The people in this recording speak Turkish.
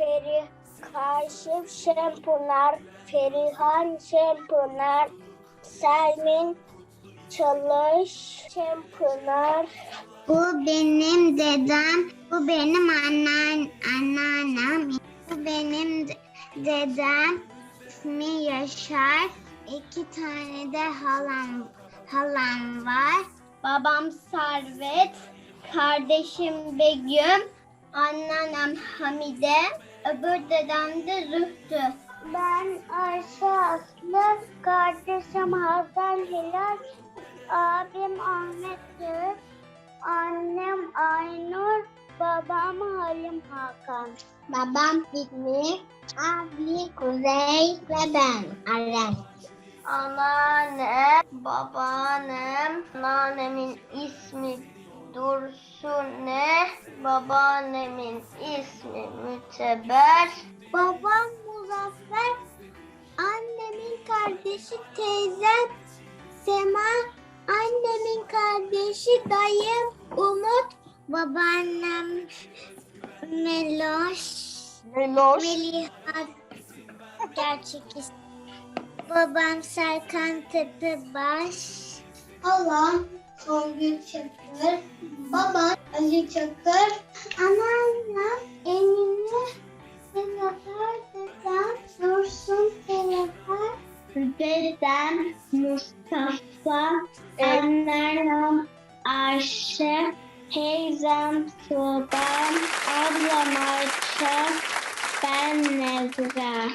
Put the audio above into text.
Feri Kaşif Şempınar, Ferihan Şempınar, Selmin Çalış Şempınar. Bu benim dedem, bu benim annean anneannem, bu benim de- dedem ismi Yaşar. İki tane de halam halam var. Babam Servet, kardeşim Begüm, anneannem Hamide, öbür dedem de Zühtü. Ben Ayşe Aslı, kardeşim Hasan Hilal, abim Ahmet Yağız, annem Aynur, babam Halim Hakan. Babam Fikri, abi Kuzey ve ben Aren. Anneannem, babaannem, anneannemin ismi Dursunne, babaannemin ismi Müteber. Babam Muzaffer, annemin kardeşi teyzem Sema, annemin kardeşi dayım Umut, babaannem Meloş. Meloş. Meliha gerçek ismi. Babam Serkan Tepebaş. Songül Çakır. Babam Ali Ali acıcıktır. Anneannem elini Senefer'den Dursun Senefer Berden Mustafa Anneannem Ayşe Teyzem Tuğban Ablam Ayşe Ben Nezra.